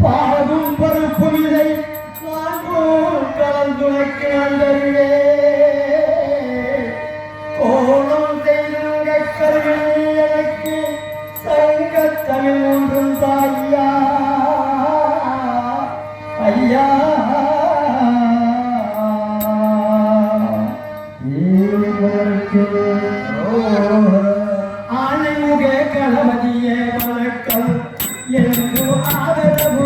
பாடும் பருப்பு விதை நான் கலந்துரைக்கு நன்றே ஆணைமுக கணபதியே வணக்கம். எனக்கு ஆதரவு